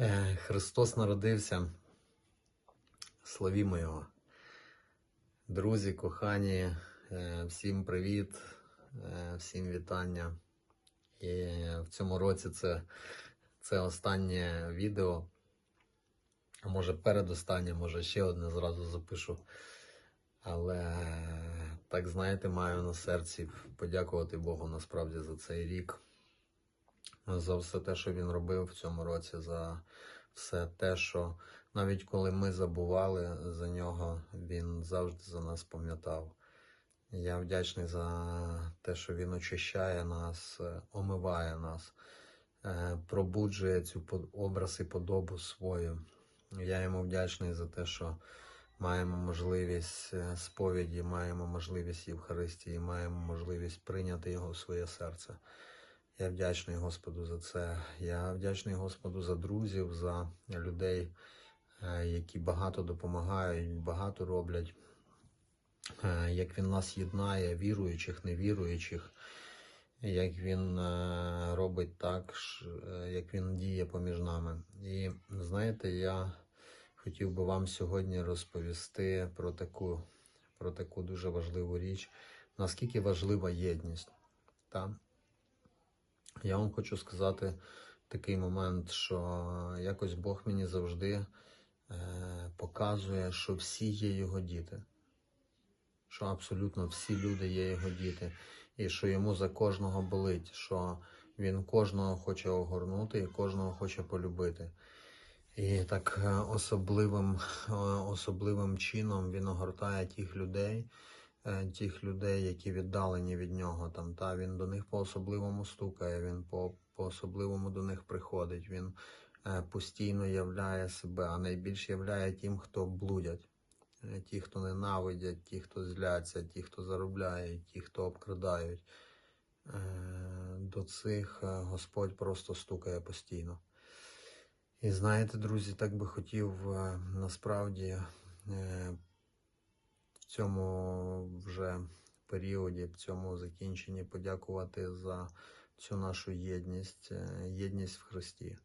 Е, Христос народився. Славімо Його. Друзі, кохані, е, всім привіт, е, всім вітання. І в цьому році це, це останнє відео. А може передостаннє, може ще одне зразу запишу. Але так знаєте, маю на серці подякувати Богу насправді за цей рік за все те, що він робив в цьому році, за все те, що навіть коли ми забували за нього, він завжди за нас пам'ятав. Я вдячний за те, що він очищає нас, е, омиває нас, е, пробуджує цю образ і подобу свою. Я йому вдячний за те, що маємо можливість е, сповіді, маємо можливість Євхаристії, маємо можливість прийняти його в своє серце. Я вдячний Господу за це. Я вдячний Господу за друзів, за людей, е, які багато допомагають, багато роблять. Е, Як він нас єднає, віруючих, невіруючих, як він е, робить так, як він діє поміж нами. І знаєте, я хотів би вам сьогодні розповісти про таку, про таку дуже важливу річ, наскільки важлива єдність. Та? Я вам хочу сказати такий момент, що якось Бог мені завжди е, показує, що всі є його діти. Що абсолютно всі люди є його діти, і що йому за кожного болить, що він кожного хоче огорнути і кожного хоче полюбити. І так е, особливим, е, особливим чином він огортає тих людей, тих людей, які віддалені від нього. Там, та він до них по-особливому стукає, він по, по-особливому до них приходить. Він е, постійно являє себе, а найбільше являє тим, хто блудять. Е, Ті, хто ненавидять, ті, хто зляться, ті, хто заробляють, ті, хто обкрадають. Е, До цих е, Господь просто стукає постійно. І знаєте, друзі, так би хотів е, насправді е, в цьому вже періоді, в цьому закінченні подякувати за цю нашу єдність, е, єдність в Христі.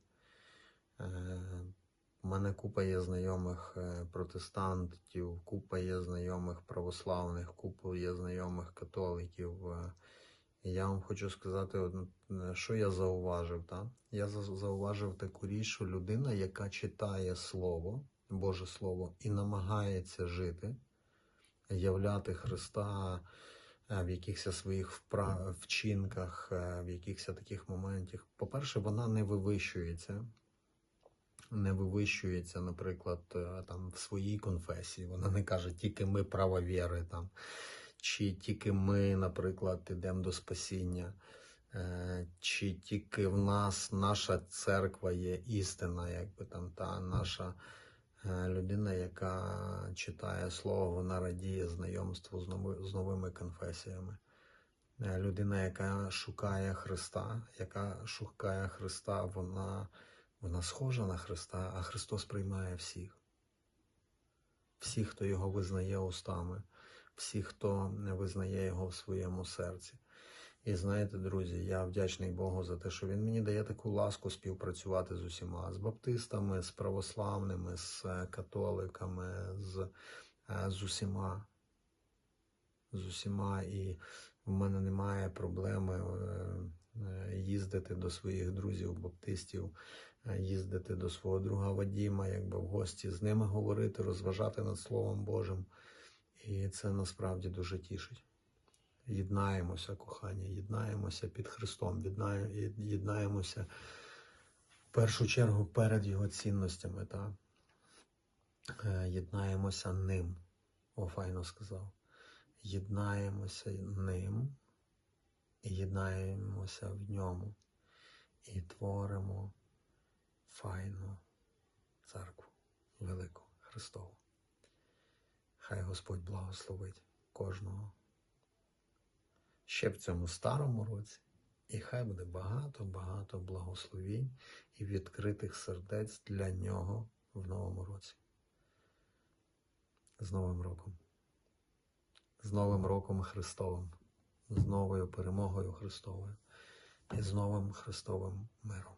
Е, У мене купа є знайомих е, протестантів, купа є знайомих православних, купа є знайомих католиків. е, я вам хочу сказати, е, що я зауважив. Та? Я зауважив таку річ, що людина, яка читає Слово, Боже Слово, і намагається жити, являти Христа е, в якихось своїх вчинках, е, в якихось таких моментах. По-перше, вона не вивищується. Не вивищується, наприклад, е, там в своїй конфесії. Вона не каже, тільки ми правовіри там чи тільки ми, наприклад, йдемо до спасіння, чи тільки в нас наша церква є істина, якби там та наша людина, яка читає слово, вона радіє знайомству з, новими конфесіями. Е, Людина, яка шукає Христа, яка шукає Христа, вона, вона схожа на Христа, а Христос приймає всіх. Всіх, хто його визнає устами всі, хто не визнає його в своєму серці. І знаєте, друзі, я вдячний Богу за те, що він мені дає таку ласку співпрацювати з усіма, з баптистами, з православними, з е, католиками, з, е, з усіма. З усіма. І в мене немає проблеми е, їздити до своїх друзів, баптистів, е, їздити до свого друга Вадіма, якби в гості, з ними говорити, розважати над Словом Божим. І це насправді дуже тішить. Єднаємося, кохання, єднаємося під Христом, єднаємося в першу чергу перед Його цінностями, та? Е, єднаємося ним. О, файно сказав. Єднаємося ним і єднаємося в ньому і творимо файну церкву велику Христову. Хай Господь благословить кожного ще в цьому старому році, і хай буде багато-багато благословінь і відкритих сердець для нього в новому році. З Новим роком, з Новим роком Христовим, з новою перемогою Христовою і з новим Христовим миром.